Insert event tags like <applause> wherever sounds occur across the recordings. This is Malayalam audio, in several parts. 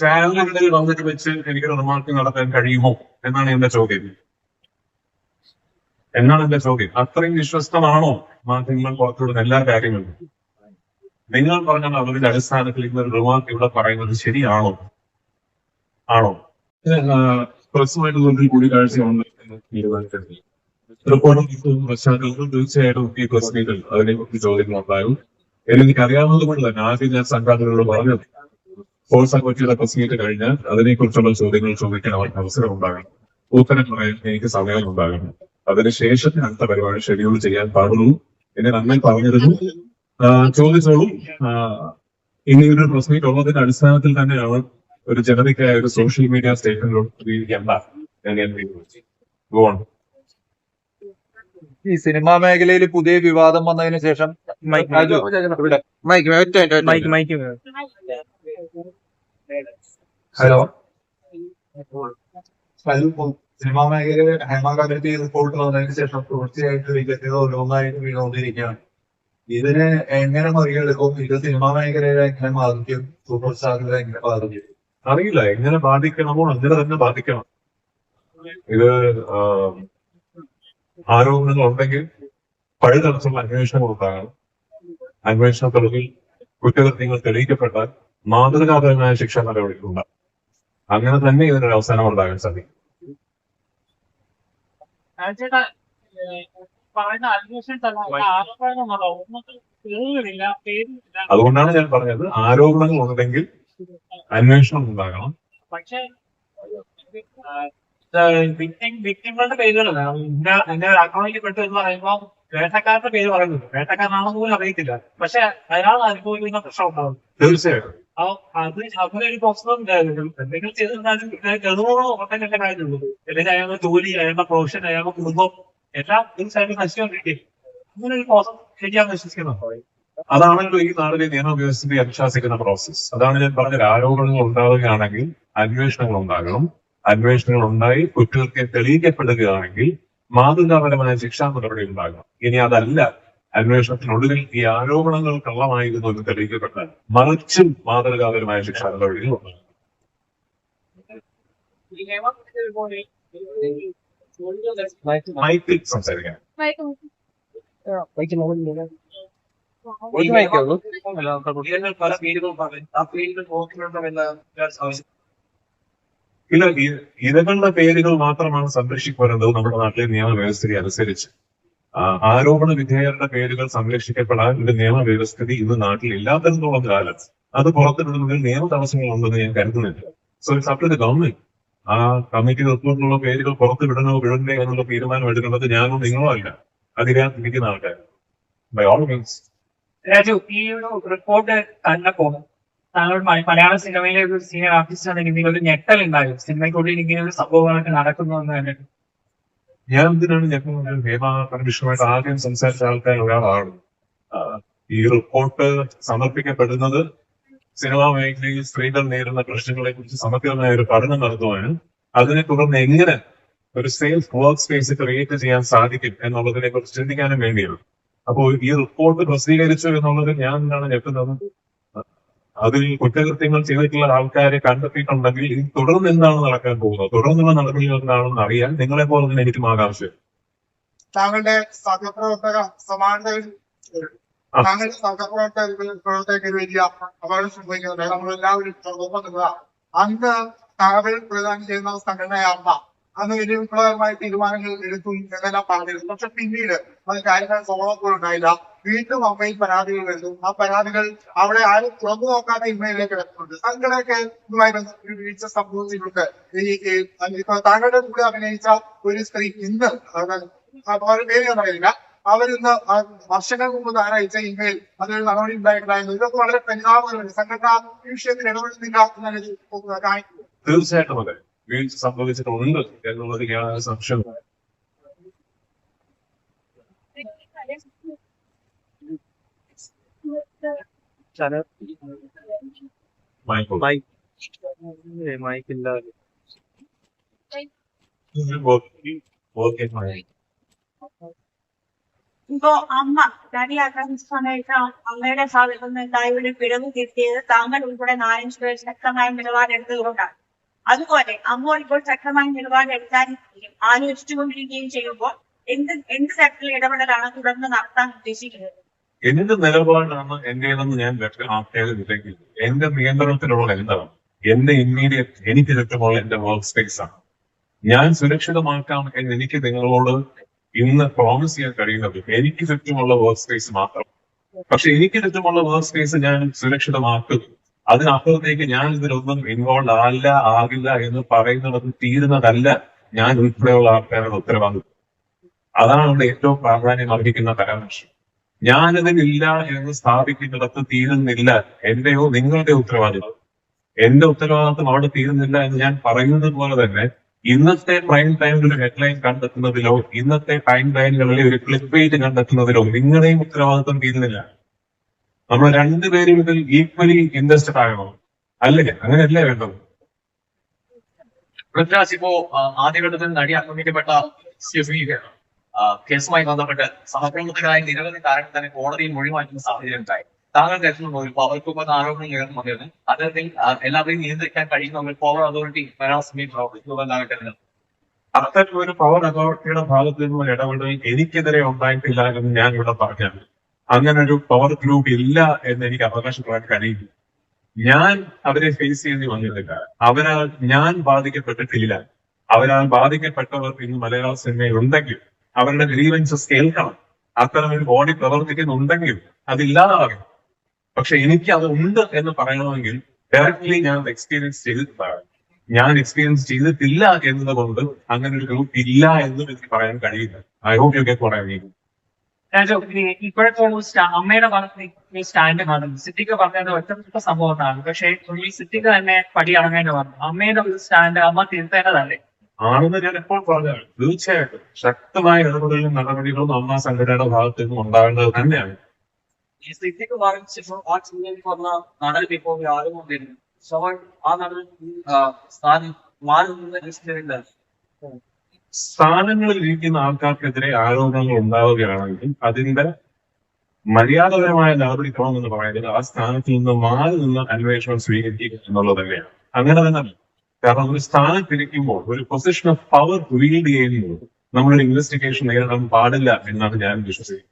ചാനലുകളിൽ വന്നിട്ട് വെച്ച് എനിക്കൊരു റിമാർക്ക് നടത്താൻ കഴിയുമോ? എന്നാണ് എന്റെ ചോദ്യം. എന്നാണ് എന്റെ ചോദ്യം? അത്രയും വിശ്വസ്തമാണോ? മാധ്യമങ്ങൾ പുറത്തുവിടുന്ന എല്ലാ കാര്യങ്ങളും. നിങ്ങൾ പറഞ്ഞ അവരുടെ അടിസ്ഥാനത്തിൽ ഇന്നൊരു റിമാർക്ക് ഇവിടെ പറയുന്നത് ശരിയാണോ? ആണോ? പ്രസുമായിട്ട് ഒരു കൂടിക്കാഴ്ച എന്ന് തീരുമാനിച്ചിട്ടുണ്ട് റിപ്പോർട്ടിംഗ് പശ്ചാത്തലത്തിൽ തീർച്ചയായിട്ടും ഈ പ്രസ് മീറ്റിൽ അതിനെ കുറിച്ച് ചോദ്യങ്ങൾ ഉണ്ടാകും എനിക്ക് അറിയാവുന്നത് കൊണ്ട് തന്നെ ആദ്യം ഞാൻ സംഘാടകരോട് പറഞ്ഞു ഫോഴ്സ് സെക്രട്ടറിയുടെ പ്രസ് കഴിഞ്ഞാൽ അതിനെക്കുറിച്ചുള്ള ചോദ്യങ്ങൾ ചോദിക്കാൻ അവർക്ക് അവസരം ഉണ്ടാകണം. ഉത്തരം പറയാൻ എനിക്ക് സമയം ഉണ്ടാകണം അതിനുശേഷം അടുത്ത പരിപാടി ഷെഡ്യൂൾ ചെയ്യാൻ പാടുള്ളൂ. എന്നെ നന്നായി പറഞ്ഞിരുന്നു. ചോദിച്ചോളൂ. ഇനി ഒരു ഉള്ളതിന്റെ അടിസ്ഥാനത്തിൽ തന്നെയാണ് ഒരു ജനതയ്ക്കായ ഒരു social media statement Go on. ഈ സിനിമാ മേഖലയിൽ പുതിയ വിവാദം വന്നതിന് ശേഷം മൈക്ക് രാജു, ഇവിടെ. മൈക്ക് ഒറ്റ മിനിറ്റ്, ഒറ്റ മൈക്ക് മൈക്ക് ഹലോ. സിനിമാ മേഖലയിൽ ഹേമാകാലത്ത് റിപ്പോർട്ട് വന്നതിന് ശേഷം തുടർച്ചയായിട്ട് വികസിത ഓരോന്നായിട്ട് വീണുകൊണ്ടിരിക്കുകയാണ്. ഇതിനെ എങ്ങനെ മറികടക്കും? ഇത് സിനിമാ മേഖലയെ എങ്ങനെ ബാധിക്കും? സൂപ്പർ സ്റ്റാറുകളെ എങ്ങനെ ബാധിക്കും? അറിയില്ല എങ്ങനെ ബാധിക്കണമോ അങ്ങനെ തന്നെ ബാധിക്കണം. ഇത് ആ, ആരോപണങ്ങൾ ഉണ്ടെങ്കിൽ പഴയ തലത്തിലുള്ള അന്വേഷണം ഉണ്ടാകണം. അന്വേഷണത്തിൽ കുറ്റകൃത്യങ്ങൾ തെളിയിക്കപ്പെട്ടാൽ മാതൃകാപരമായ ശിക്ഷാ നടപടികൾ ഉണ്ടാകും അങ്ങനെ തന്നെ ഇതിനൊരു അവസാനം ഉണ്ടാകാൻ സാധിക്കും. അന്വേഷണം അതുകൊണ്ടാണ് ഞാൻ പറഞ്ഞത് ആരോപണങ്ങൾ ഉണ്ടെങ്കിൽ അന്വേഷണം ഉണ്ടാകണം. പക്ഷെ വ്യക്തികളുടെ പേരുകളല്ല. എന്റെ അക്കൗണ്ടിൽ പെട്ടു എന്ന് പറയുമ്പോൾ വേട്ടക്കാരുടെ പേര് പറയുന്നത് വേട്ടക്കാരനാണെന്ന് പോലും അറിയത്തില്ല. പക്ഷെ അയാൾ അനുഭവിക്കുന്ന പ്രശ്നം ഉണ്ടാവും തീർച്ചയായിട്ടും. അത് അത് ഒരു പ്രശ്നം എന്തെങ്കിലും ചെയ്തിരുന്നാലും ഗർഭമോ ഒട്ടൊക്കെ കാര്യമുള്ളൂ അല്ലെങ്കിൽ അയാളുടെ ജോലി അയാളുടെ പ്രൊഫഷൻ അയാളുടെ കുടുംബം എല്ലാം തീർച്ചയായിട്ടും നശിച്ചുകൊണ്ടിരിക്കും. അങ്ങനെ ഒരു പ്രോസസ് ശരിയാന്ന് വിശ്വസിക്കുന്നു. അതാണല്ലോ ഈ നാടിലെ നിയമവ്യവസ്ഥയെ അനുശാസിക്കുന്ന പ്രോസസ്സ് അതാണ് ഞാൻ പറഞ്ഞത് ആരോപണങ്ങൾ ഉണ്ടാവുകയാണെങ്കിൽ അന്വേഷണങ്ങൾ ഉണ്ടാകണം. അന്വേഷണങ്ങൾ ഉണ്ടായി കുറ്റകൃത്യം തെളിയിക്കപ്പെടുകയാണെങ്കിൽ മാതൃകാപരമായ ശിക്ഷാ നടപടി ഉണ്ടാകണം ഇനി അതല്ല അന്വേഷണത്തിനുള്ളിൽ ഈ ആരോപണങ്ങൾ കള്ളമായിരുന്നു എന്ന് തെളിയിക്കപ്പെട്ടാൽ മറിച്ചും മാതൃകാപരമായ ശിക്ഷാ നടപടികൾ ഉണ്ടാകും മൈക്കിൽ സംസാരിക്കാൻ ഒരു മൈക്കേ ഉള്ളൂ പല പറയും ആ പേരുകൾ നോക്കിയിട്ടുണ്ടെന്ന് ആവശ്യം ഇല്ല ഇരകളുടെ പേരുകൾ മാത്രമാണ് സംരക്ഷിക്കപ്പെടുന്നത് നമ്മുടെ നാട്ടിലെ നിയമവ്യവസ്ഥയെ അനുസരിച്ച്. ആരോപണ വിധേയരുടെ പേരുകൾ സംരക്ഷിക്കപ്പെടാൻ ഒരു നിയമവ്യവസ്ഥിതി ഇന്ന് നാട്ടിൽ ഇല്ലാത്തതെന്നുള്ള കാലം അത് പുറത്തിടുന്നതിൽ നിയമ തടസ്സങ്ങൾ ഉണ്ടെന്ന് ഞാൻ കരുതുന്നില്ല. So it's up to the government ആ കമ്മിറ്റി റിപ്പോർട്ടിലുള്ള പേരുകൾ പുറത്തുവിടണോ വിടണ്ടേ എന്നുള്ള തീരുമാനം എടുക്കുന്നത് ഞാനോ നിങ്ങളോ അല്ല. അതിനകത്തിരിക്കുന്ന ആൾക്കാർ. ബൈ ഓൾ മീൻസ് രാജു ഈ ഒരു റിപ്പോർട്ട് കണ്ടപ്പോ താങ്കൾ മലയാള സിനിമയിലെ ഒരു സീനിയർ ആർട്ടിസ്റ്റ് ആണെങ്കിൽ നിങ്ങളുടെ ഞെട്ടൽ ഉണ്ടായിരുന്നു സിനിമയ്ക്കുള്ളിൽ ഇങ്ങനെ ഒരു സംഭവങ്ങളൊക്കെ നടക്കുന്നു എന്ന് തന്നെ. ഞാൻ എന്തിനാണ് ഞങ്ങൾ ഹേമ പരമേശ്വരമായിട്ട് ആദ്യം സംസാരിച്ച ആൾക്കാർ ഒരാളാണ്. ഈ റിപ്പോർട്ട് സമർപ്പിക്കപ്പെടുന്നത് സിനിമാ മേഖലയിൽ സ്ത്രീകൾ നേരിടുന്ന പ്രശ്നങ്ങളെ കുറിച്ച് സമഗ്രമായ ഒരു പഠനം നടത്തുവാനും അതിനെ തുടർന്ന് എങ്ങനെ ഒരു സേഫ് വർക്ക് സ്പേസ് ക്രിയേറ്റ് ചെയ്യാൻ സാധിക്കും എന്നുള്ളതിനെ കുറിച്ച് ചിന്തിക്കാനും വേണ്ടിയാണ്. അപ്പോൾ ഈ റിപ്പോർട്ട് പ്രസിദ്ധീകരിച്ചു എന്നുള്ളത് ഞാൻ എന്താണ് ഞെട്ടുന്നത്? അതിൽ കുറ്റകൃത്യങ്ങൾ ചെയ്തിട്ടുള്ള ആൾക്കാരെ കണ്ടെത്തിയിട്ടുണ്ടെങ്കിൽ ഇത് തുടർന്ന് എന്താണ് നടക്കാൻ പോകുന്നത്? തുടർന്നുള്ള നടപടികൾ എന്താണെന്ന് അറിയാൻ നിങ്ങളെ പോലെ തന്നെ എനിക്കും ആകാംക്ഷ താങ്കളുടെ സഹപ്രവർത്തക സമാനതയിൽ ആ. താങ്കളുടെ സഹപ്രവർത്തകർ പ്രവർത്തകർക്ക് വലിയ അപകടം സംഭവിക്കുന്നുണ്ട് നമ്മളെല്ലാവരും ഒപ്പം അന്ന് താങ്കൾ പ്രധാനം ചെയ്യുന്ന സംഘടനയാർന്ന അന്ന് വലിയ വിപ്ലവകരമായ തീരുമാനങ്ങൾ എടുത്തു എന്നെല്ലാം പറഞ്ഞിരുന്നു. പക്ഷെ പിന്നീട് അത് കാര്യങ്ങൾ പോലും ഉണ്ടായില്ല. വീണ്ടും അമ്മയിൽ പരാതികൾ വരുന്നു. ആ പരാതികൾ അവിടെ ആരും തുറന്നു നോക്കാതെ ഇമ്മയിലേക്ക് കിടക്കുന്നുണ്ട്. താങ്കളൊക്കെ ഇതുമായി ഒരു വീഴ്ച സംഭവിച്ചിട്ടുണ്ട് താങ്കളുടെ കൂടെ അഭിനയിച്ച ഒരു സ്ത്രീ ഇന്ന് അവരുടെ പേര് ഞാൻ പറയുന്നില്ല അവരിന്ന് വർഷങ്ങൾക്ക് മുമ്പ് അയച്ച ഇമെയിൽ അതൊരു നടപടി ഉണ്ടായിട്ടുണ്ടായിരുന്നു. ഇതൊക്കെ വളരെ പരിതാപകരമാണ്. സംഘടന ഈ വിഷയത്തിൽ ഇടപെടുന്നില്ല എന്നാണ് ഇത് കാണിക്കുന്നത് തീർച്ചയായിട്ടും അതെ. വീഴ്ച സംഭവിച്ചിട്ടുണ്ട് എന്നുള്ളത് യാതൊരു സംശയം മൈക്ക്. ഇപ്പോ അമ്മ ഡാഡി ആക്രമിച്ച സമയത്ത് അമ്മയുടെ ഭാഗത്തു നിന്ന് ഉണ്ടായ ഒരു പിഴവ് കിട്ടിയത് താങ്കൾ ഉൾപ്പെടെ നാലഞ്ച് പേർ ശക്തമായ നിലപാടെടുത്തതുകൊണ്ടാണ് അതുപോലെ അമ്മ ഇപ്പോൾ ശക്തമായ നിലപാടെടുക്കാൻ ആലോചിച്ചുകൊണ്ടിരിക്കുകയും ചെയ്യുമ്പോൾ എന്ത് എന്ത് തരത്തിലുള്ള ഇടപെടലാണ് തുടർന്ന് നടത്താൻ ഉദ്ദേശിക്കുന്നത്? എന്ത് നിലപാടാണ് എന്റേതെന്ന് ഞാൻ വ്യക്തമാക്കിയതില്ലെങ്കിൽ എന്റെ നിയന്ത്രണത്തിലുള്ള എന്താണ്? എന്റെ ഇമ്മീഡിയറ്റ് എനിക്ക് ചുറ്റുമുള്ള എന്റെ വർക്ക് സ്പേസ് ആണ്. ഞാൻ സുരക്ഷിതമാക്കാം എന്ന് എനിക്ക് നിങ്ങളോട് ഇന്ന് പ്രോമിസ് ചെയ്യാൻ കഴിയുന്നത് എനിക്ക് ചുറ്റുമുള്ള വർക്ക് സ്പേസ് മാത്രം. പക്ഷെ എനിക്ക് ചുറ്റുമുള്ള വർക്ക് സ്പേസ് ഞാൻ സുരക്ഷിതമാക്കും. അതിനപ്പുറത്തേക്ക് ഞാൻ ഇതിലൊന്നും ഇൻവോൾവ് ആല്ല ആകില്ല എന്ന് പറയുന്നത് തീരുന്നതല്ല ഞാൻ ഉൾപ്പെടെയുള്ള ആൾക്കാരുടെ ഉത്തരവാദിത്വം. അതാണ് അവിടെ ഏറ്റവും പ്രാധാന്യം അർഹിക്കുന്ന പരാമർശം. ഞാനതിനില്ല എന്ന് സ്ഥാപിക്കുന്നിടത്ത് തീരുന്നില്ല. എന്റെയോ നിങ്ങളുടെ ഉത്തരവാദിത്വം. എന്റെ ഉത്തരവാദിത്വം അവിടെ തീരുന്നില്ല എന്ന് ഞാൻ പറയുന്നത് പോലെ തന്നെ ഇന്നത്തെ പ്രൈം ടൈമിൽ ഒരു ഹെഡ്ലൈൻ കണ്ടെത്തുന്നതിലോ ഇന്നത്തെ ടൈം ലൈനുകളിലെ ഒരു ക്ലിപ്പ് പേജ് കണ്ടെത്തുന്നതിലോ നിങ്ങളുടെയും ഉത്തരവാദിത്വം തീരുന്നില്ല. നമ്മൾ രണ്ടുപേരും ഇതിൽ ഈക്വലി ഇൻട്രസ്റ്റഡ് ആകണം. അല്ലേ? അങ്ങനെയല്ലേ വേണ്ടത്? പൃഥ്വിരാജ് ഇപ്പോ ആദ്യഘട്ടത്തിൽ നടി ആക്രമിക്കപ്പെട്ട കേസുമായി ബന്ധപ്പെട്ട് സഹപ്രവർത്തകരായ നിരവധി താരങ്ങൾ തന്നെ കോടതിയിൽ മൊഴി മാറ്റുന്ന സാഹചര്യം ഉണ്ടായി. താങ്കൾക്ക് കരുതുന്നു ഇപ്പോൾ അവർക്ക് ഇപ്പോൾ ആരോപണം ഉയർന്നു വന്നിരുന്നു. അദ്ദേഹത്തിൽ എല്ലാവരെയും നിയന്ത്രിക്കാൻ കഴിയുന്ന ഒരു പവർ അതോറിറ്റി വരാൻ സമയം പ്രവർത്തിക്കുന്നു താങ്കൾ കരുതുന്നു? അത്തരം ഒരു പവർ അതോറിറ്റിയുടെ ഭാഗത്ത് നിന്നുള്ള ഇടപെടൽ എനിക്കെതിരെ ഉണ്ടായിട്ടില്ല എന്ന് ഞാൻ ഇവിടെ പറഞ്ഞാൽ അങ്ങനെ ഒരു പവർ ഗ്രൂപ്പ് ഇല്ല എന്ന് എനിക്ക് അവകാശപ്പെടാൻ കഴിയില്ല. ഞാൻ അവരെ ഫേസ് ചെയ്യേണ്ടി വന്നിട്ടില്ല അവരാൽ ഞാൻ ബാധിക്കപ്പെട്ടിട്ടില്ല. അവരാൽ ബാധിക്കപ്പെട്ടവർ ഇന്ന് മലയാള സിനിമയിൽ ഉണ്ടെങ്കിൽ അവരുടെ ഗ്രീവൻസസ് കേൾക്കണം അത്തരം ഒരു ബോഡി പ്രവർത്തിക്കുന്നുണ്ടെങ്കിൽ അതില്ലാതാകും പക്ഷെ എനിക്ക് അത് ഉണ്ട് എന്ന് പറയണമെങ്കിൽ ഡയറക്ട്ലി ഞാൻ എക്സ്പീരിയൻസ് ചെയ്തിട്ടുണ്ടാകും ഞാൻ എക്സ്പീരിയൻസ് ചെയ്തിട്ടില്ല എന്നതുകൊണ്ട് അങ്ങനെ ഒരു ഗ്രൂപ്പ് ഇല്ല എന്നും എനിക്ക് പറയാൻ കഴിയില്ല. I hope you get mean. Raju ഈ ഇപ്പോഴത്തെ അമ്മയുടെ ഈ സ്റ്റാൻഡ് കാണുന്നു സിദ്ധിക്ക് പറഞ്ഞത് ഒറ്റപ്പെട്ട സംഭവമാണ് പക്ഷേ സിദ്ദിഖ് തന്നെ പടി ഇറങ്ങേണ്ടി വന്നു. അമ്മയുടെ ഒരു സ്റ്റാൻഡ് അമ്മ തിരുത്തേണ്ടതല്ലേ? ആണെന്ന് ഞാൻ എപ്പോൾ പറഞ്ഞു തീർച്ചയായിട്ടും ശക്തമായ ഇടപെടലും നടപടികളും അമ്മ സംഘടനയുടെ ഭാഗത്ത് നിന്നും ഉണ്ടാകേണ്ടത് തന്നെയാണ്. ഈ സ്ഥിതിക്ക് വായിച്ചപ്പോൾ ആ ചിന്തയിൽ വന്ന നടൻ ഇപ്പോൾ ആരും കൊണ്ടിരുന്നു സോ ആ നടൻ സ്ഥാനം മാറി നിന്ന് രക്ഷിച്ചിട്ടില്ല സ്ഥാനങ്ങളിൽ ഇരിക്കുന്ന ആൾക്കാർക്കെതിരെ ആരോപണങ്ങൾ ഉണ്ടാവുകയാണെങ്കിൽ അതിന്റെ മര്യാദപരമായ നടപടിക്രമം എന്ന് പറയുന്നത് ആ സ്ഥാനത്ത് നിന്ന് മാറി നിന്ന് അന്വേഷണം സ്വീകരിക്കുക എന്നുള്ളത് തന്നെയാണ്. അങ്ങനെ തന്നെ കാരണം ഒരു സ്ഥാനത്തിരിക്കുമ്പോൾ ഒരു പൊസിഷൻ ഓഫ് പവർ റീഡ് ചെയ്യുമ്പോൾ നമ്മളൊരു ഇൻവെസ്റ്റിഗേഷൻ നേരിടാൻ പാടില്ല എന്നാണ് ഞാൻ വിശ്വസിക്കുന്നത്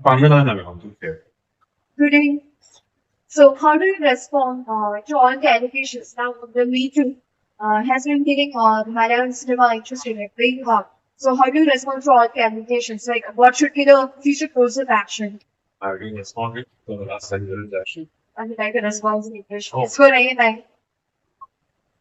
അപ്പൊ അങ്ങനെ തന്നെ വേണം തീർച്ചയായും Good evening. So how do you respond uh, to all the allegations now the Me Too uh, has been giving uh, Malayalam cinema interest in it very hard. So how do you respond to all the allegations? Like what should be the future course of action? I will respond to the last sentence actually. I would like a response in English. Oh. It's good, anything.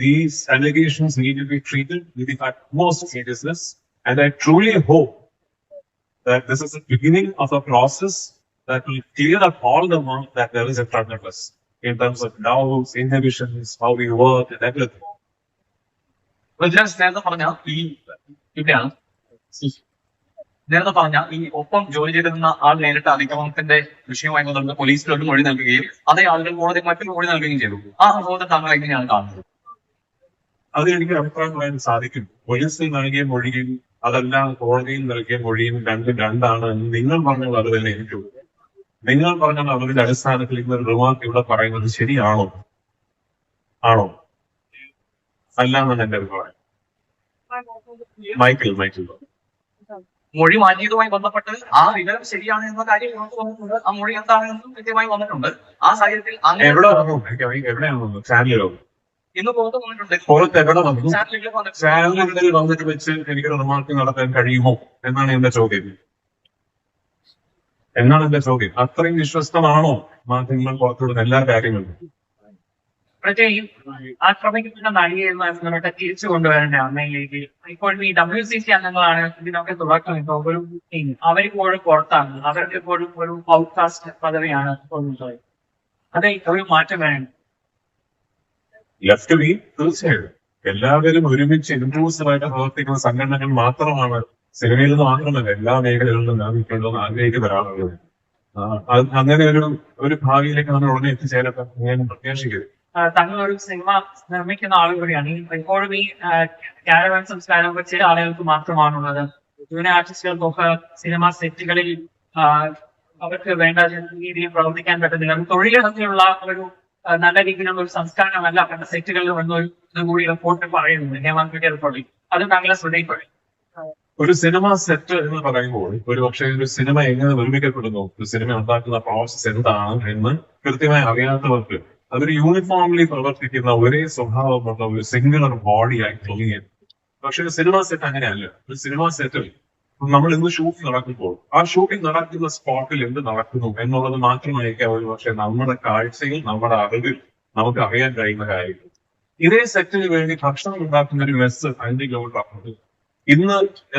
these allegations need to be treated with the utmost seriousness. And I truly hope that this is the beginning of a process that will clear up all the work that there is in front of us in terms of doubts, inhibitions, how we work, and everything. Well, just നേരത്തെ പറഞ്ഞ ഈ ഇവിടെയാണ് നേരത്തെ പറഞ്ഞ ഈ ഒപ്പം ജോലി ചെയ്തിരുന്ന ആൾ നേരിട്ട അതിക്രമത്തിന്റെ വിഷയവുമായി ബന്ധപ്പെട്ട് പോലീസിലോട്ട് മൊഴി നൽകുകയും അതേ ആളുകൾ കോടതി മറ്റൊരു മൊഴി നൽകുകയും ചെയ്തു ആ സംഭവത്തെ താങ്കൾ എങ്ങനെയാണ് കാണുന്നത് അത് എനിക്ക് അഭിപ്രായം പറയാൻ സാധിക്കും. പോലീസിൽ നൽകിയ മൊഴിയും അതെല്ലാം കോടതിയിൽ നൽകിയ മൊഴിയും രണ്ടും രണ്ടാണ് എന്ന് നിങ്ങൾ പറഞ്ഞത് അത് തന്നെ എനിക്ക് നിങ്ങൾ പറഞ്ഞ അവരുടെ അടിസ്ഥാനത്തിൽ ഇന്ന് റിമാർക്ക് ഇവിടെ പറയുന്നത് ശരിയാണോ? ആണോ? അല്ല എന്നാണ് എന്റെ അഭിപ്രായം. Michael Michael. മൊഴി മാറ്റിയതുമായി ബന്ധപ്പെട്ട് ആ വിവരം ശരിയാണ് എന്ന കാര്യം നമുക്ക് വന്നിട്ടുണ്ട് ആ മൊഴി എന്താണെന്നും കൃത്യമായി വന്നിട്ടുണ്ട്. ആ സാഹചര്യത്തിൽ അങ്ങനെ. എവിടെയാണ് ചാനലിലോ? ഇന്ന് പുറത്ത് വന്നിട്ടുണ്ട്. ചാനലുകളിൽ വന്നിട്ട് വെച്ച് എനിക്ക് റിമാർക്ക് നടത്താൻ കഴിയുമോ? എന്നാണ് എന്റെ ചോദ്യം. എന്നാണ് എന്റെ ചോദ്യം? അത്രയും വിശ്വസ്തമാണോ? മാധ്യമങ്ങൾ പുറത്തുവിടുന്ന എല്ലാ കാര്യങ്ങളും. പക്ഷേ ഈ ആക്രമിക്കപ്പെട്ട നടിയെ നമ്മളെ തിരിച്ചു കൊണ്ടുവരേണ്ട? അമ്മയിലേക്ക്. ഇപ്പോൾ ഈ ഡബ്ല്യു സി സി അംഗങ്ങളാണ് ഇതിനൊക്കെ തുടക്കം. ഒരു ടീം അവരിപ്പോഴും പുറത്താണ്. അവർക്ക് ഇപ്പോഴും ഒരു ഔട്ട്കാസ്റ്റ് പദവിയാണ് ഉള്ളത്. അതെ ഒരു മാറ്റം വേണം. ലെഫ്റ്റ് വിങ് തീർച്ചയായും. എല്ലാവരും ഒരുമിച്ച് ഇൻക്ലൂസീവ് ആയിട്ട് പ്രവർത്തിക്കുന്ന സംഘടനകൾ മാത്രമാണ് സിനിമയിൽ നിന്ന് മാത്രമല്ല എല്ലാ മേഖലകളിലും വ്യാപിക്കേണ്ടതെന്ന് ആഗ്രഹിക്കുന്ന ഒരാളുള്ളത് അങ്ങനെ ഒരു ഒരു ഭാവിയിലേക്ക് നമ്മൾ ഉടനെ എത്തിച്ചേരട്ടെ ഞാൻ പ്രത്യാശിക്കരുത് തങ്ങൾ ഒരു സിനിമ നിർമ്മിക്കുന്ന ആൾ കൂടിയാണ്. ഇപ്പോഴും ഈ കാരവൻ സംസ്കാരം ചില ആളുകൾക്ക് മാത്രമാണുള്ളത്. ജൂനിയർ ആർട്ടിസ്റ്റുകൾക്കൊക്കെ സിനിമ സെറ്റുകളിൽ അവർക്ക് വേണ്ട രീതിയിൽ പ്രവർത്തിക്കാൻ പറ്റുന്നില്ല. തൊഴിലിടത്തിലുള്ള ഒരു നല്ല രീതിയിലുള്ള ഒരു സംസ്കാരമല്ല അവരുടെ സെറ്റുകളിൽ വന്നൊരു കൂടി റിപ്പോർട്ട് പറയുന്നുണ്ട് ഹേമാൻകുട്ടി റിപ്പോർട്ടിൽ അത് താങ്കളെ ശ്രദ്ധയിൽപ്പെടും. ഒരു സിനിമ സെറ്റ് എന്ന് പറയുമ്പോൾ ഒരു പക്ഷേ ഒരു സിനിമ എങ്ങനെ നിർമ്മിക്കപ്പെടുന്നു? ഒരു സിനിമ ഉണ്ടാക്കുന്ന പ്രോസസ് എന്താണ് എന്ന് കൃത്യമായി അറിയാത്തവർക്ക് അതൊരു യൂണിഫോംലി പ്രവർത്തിക്കുന്ന ഒരേ സ്വഭാവമുള്ള ഒരു സിംഗുലർ ബോഡിയായി തോന്നിയത് പക്ഷെ ഒരു സിനിമ സെറ്റ് അങ്ങനെയല്ല. ഒരു സിനിമ സെറ്റിൽ നമ്മൾ ഇന്ന് ഷൂട്ട് നടക്കുമ്പോൾ ആ ഷൂട്ടിംഗ് നടക്കുന്ന സ്പോട്ടിൽ എന്ത് നടക്കുന്നു എന്നുള്ളത് മാത്രമായിരിക്കാം ഒരു പക്ഷെ നമ്മുടെ കാഴ്ചയിൽ നമ്മുടെ അറിവിൽ നമുക്ക് അറിയാൻ കഴിയുന്ന കാര്യങ്ങൾ. ഇതേ സെറ്റിന് വേണ്ടി ഭക്ഷണം ഉണ്ടാക്കുന്ന ഒരു മെസ്സ് അഞ്ച് കിലോമീറ്റർ പറഞ്ഞത്. ഇന്ന്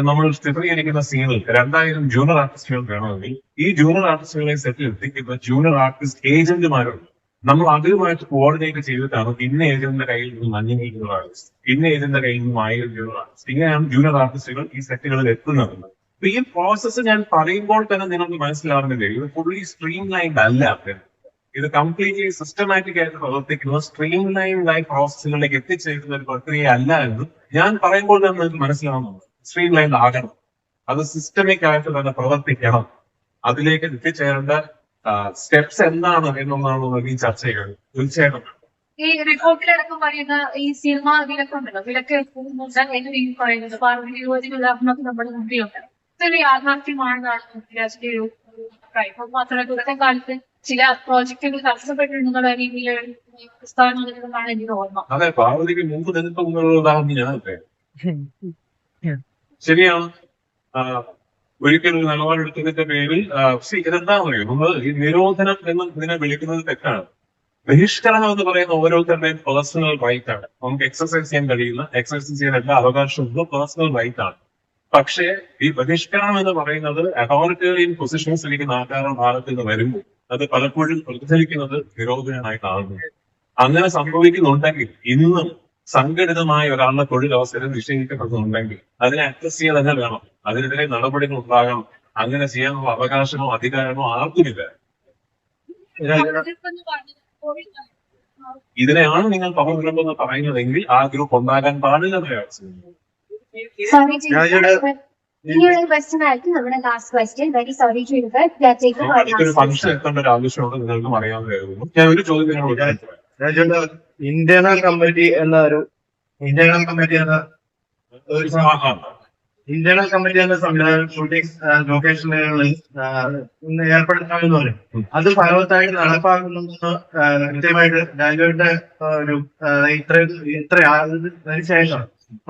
നമ്മൾ ചിത്രീകരിക്കുന്ന സീനിൽ രണ്ടായിരം ജൂനിയർ ആർട്ടിസ്റ്റുകൾ വേണമെങ്കിൽ ഈ ജൂനിയർ ആർട്ടിസ്റ്റുകളെ സെറ്റിൽ എത്തിക്കുന്ന ജൂനിയർ ആർട്ടിസ്റ്റ് ഏജന്റുമാരുണ്ട് നമ്മൾ അവരുമായിട്ട് കോർഡിനേറ്റ് ചെയ്തിട്ടാണ് ഇന്ന ഏജന്റിന്റെ കയ്യിൽ നിന്ന് മഞ്ഞ ആർട്ടിസ്റ്റ് ഇന്ന ഏജന്റിന്റെ കയ്യിൽ നിന്നും ആയിരം ജൂനിയർ ആർട്ടിസ്റ്റ് ഇങ്ങനെയാണ് ജൂനിയർ ആർട്ടിസ്റ്റുകൾ ഈ സെറ്റുകളിൽ എത്തുന്നത്. അപ്പൊ ഈ പ്രോസസ്സ് ഞാൻ പറയുമ്പോൾ തന്നെ നിങ്ങൾക്ക് മനസ്സിലാവുന്നില്ലേ ഇത് ഫുള്ളി സ്ട്രീം ലൈൻഡ് അല്ല. ഇത് കംപ്ലീറ്റ്ലി സിസ്റ്റമാറ്റിക് ആയിട്ട് പ്രവർത്തിക്കുന്ന സ്ട്രീം ലൈൻഡ് ആയി പ്രോസസ്സുകളിലേക്ക് എത്തിച്ചേരുന്ന ഒരു പ്രക്രിയ അല്ല എന്ന് ഞാൻ പറയുമ്പോൾ തന്നെ നിങ്ങൾക്ക് മനസ്സിലാവുന്നുണ്ട്. സ്ട്രീം ലൈൻഡ് ആകണം. അത് സിസ്റ്റമിക് ആയിട്ട് തന്നെ പ്രവർത്തിക്കണം. അതിലേക്ക് എത്തിച്ചേരേണ്ട സ്റ്റെപ്സ് എന്താണ് എന്നുള്ളതാണ് ഈ ചർച്ച ചെയ്യുന്നത് തീർച്ചയായിട്ടും ഈ റിപ്പോർട്ടിലടക്കം പറയുന്ന ഈ സിനിമ വിലക്കുണ്ടല്ലോ വിലക്ക് എന്ന് ഈ പറയുന്നത്? പാർവതി യുവതികളുടെ നമ്മുടെ മുമ്പിലുണ്ട്. ഇതൊരു യാഥാർത്ഥ്യമാണെന്നാണ് രാഷ്ട്രീയ ഒരു അഭിപ്രായം. മാത്രമല്ല ഇന്നത്തെ കാലത്ത് ചില പ്രോജക്റ്റുകൾ തടസ്സപ്പെട്ടിരുന്നുള്ള പ്രസ്താവന നൽകുന്നതാണ് എനിക്ക് ഓർമ്മ അതെ പാർവതിക്ക് മുമ്പ് നിൽക്കുന്നുള്ളതാണെന്ന് ഞാൻ പറയാം. <laughs> ശരിയാണ്. ഒരിക്കലും ഒരു നിലപാടെടുത്തതിന്റെ പേരിൽ ഇതെന്താ പറയുക നമ്മൾ ഈ നിരോധനം എന്ന് ഇതിനെ വിളിക്കുന്നത് തെറ്റാണ്. ബഹിഷ്കരണം എന്ന് പറയുന്ന ഓരോരുത്തരുടെയും പേഴ്സണൽ റൈറ്റ് ആണ്. നമുക്ക് എക്സസൈസ് ചെയ്യാൻ കഴിയുന്ന എക്സസൈസ് ചെയ്യാൻ എല്ലാ അവകാശവും പേഴ്സണൽ റൈറ്റ് ആണ്. പക്ഷേ ഈ ബഹിഷ്കരണം എന്ന് പറയുന്നത് അതോറിറ്റേറിയൻ പൊസിഷൻസ് ഇരിക്കുന്ന ആൾക്കാരുടെ ഭാഗത്ത് നിന്ന് വരുമ്പോൾ അത് പലപ്പോഴും പ്രതിഫലിക്കുന്നത് നിരോധനമായി കാണുന്നു. അങ്ങനെ സംഭവിക്കുന്നുണ്ടെങ്കിൽ ഇന്നും സംഘടിതമായ ഒരാളുടെ തൊഴിലവസരം നിഷേധിക്കപ്പെടുന്നുണ്ടെങ്കിൽ അതിനെ അക്സസ് ചെയ്യാൻ തന്നെ വേണം. അതിനെതിരെ നടപടികൾ ഉണ്ടാകണം. അങ്ങനെ ചെയ്യാനുള്ള അവകാശമോ അധികാരമോ ആർക്കുമില്ല. ഇതിനെയാണ് നിങ്ങൾ പവർ നിങ്ങൾ പവർഗ്രൂപ്പ് പറയുന്നതെങ്കിൽ ആ ഗ്രൂപ്പ് ഉണ്ടാകാൻ പാടില്ല ഫംഗ്ഷൻ എത്തേണ്ട ഒരു ആവശ്യമുണ്ട്. നിങ്ങൾക്കും അറിയാവുന്നതായിരുന്നു ഞാൻ ഒരു ചോദ്യം നിങ്ങളോട് ഇന്റേണൽ കമ്മിറ്റി എന്ന ഒരു ഇന്റേണൽ കമ്മിറ്റി എന്ന ഒരു. ഇന്റേണൽ കമ്മിറ്റി എന്ന സംവിധാനം ഷൂട്ടിംഗ് ലൊക്കേഷനുകളിൽ ഏർപ്പെടുത്തണമെന്ന് പറയും. അത് ഫലവത്തായിട്ട് നടപ്പാക്കുന്നെന്ന് കൃത്യമായിട്ട് രാജുവിന്റെ ഒരു ഇത്ര ഇത്ര അതിന് ശേഷം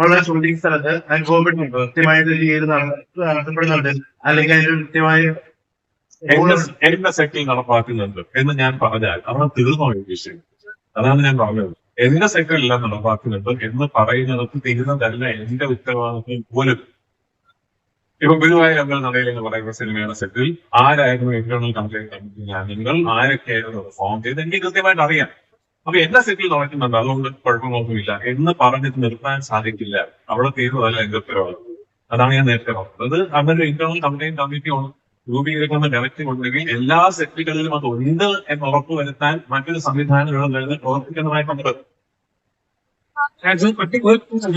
ഉള്ള ഷൂട്ടിംഗ് സ്ഥലത്ത് അനുഭവപ്പെടുന്നുണ്ട് കൃത്യമായിട്ട് നട- നടത്തപ്പെടുന്നുണ്ട് അല്ലെങ്കിൽ അതിന് കൃത്യമായ എന്റെ സെറ്റിൽ നടപ്പാക്കുന്നുണ്ട് എന്ന് ഞാൻ പറഞ്ഞാൽ അവിടെ തീർന്നോ വിഷയം അതാണ് ഞാൻ പറഞ്ഞത്. എന്റെ എല്ലാം നടപ്പാക്കുന്നുണ്ട് എന്ന് പറയുന്നത് തീരുന്നതല്ല എന്റെ ഉത്തരവാദിത്വം പോലും. ഇപ്പൊ ഗുരുവായ അമ്പൽ നടയിൽ എന്ന് പറയുന്ന സിനിമയുടെ സെറ്റിൽ ആരായിരുന്നു ഇന്റേണൽ കംപ്ലൈന്റ് കമ്മിറ്റി നിങ്ങൾ ആരൊക്കെയായിരുന്നു ഫോം ചെയ്ത് എനിക്ക് കൃത്യമായിട്ട് അറിയാം. അപ്പൊ എന്റെ സെറ്റിൽ നടക്കുന്നുണ്ട് അതുകൊണ്ട് കുഴപ്പമൊന്നുമില്ല. എന്ന് പറഞ്ഞിട്ട് നിർത്താൻ സാധിക്കില്ല. അവിടെ തീരുന്നതല്ല എന്റെ ഉത്തരവാദിത്വം അതാണ് ഞാൻ നേരത്തെ പറഞ്ഞത്. അങ്ങനെ ഒരു ഇന്റേണൽ കംപ്ലൈന്റ് കമ്മിറ്റി രൂപീകരിക്കുന്ന ഡയറക്റ്റീവ് ഉണ്ടെങ്കിൽ എല്ലാ സെറ്റുകളിലും അത് ഉണ്ട് എന്ന് ഉറപ്പ് ഉറപ്പുവരുത്താൻ മറ്റൊരു സംവിധാനം ഇവിടെ പ്രവർത്തിക്കുന്നതായിട്ടുണ്ട്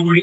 കൂടി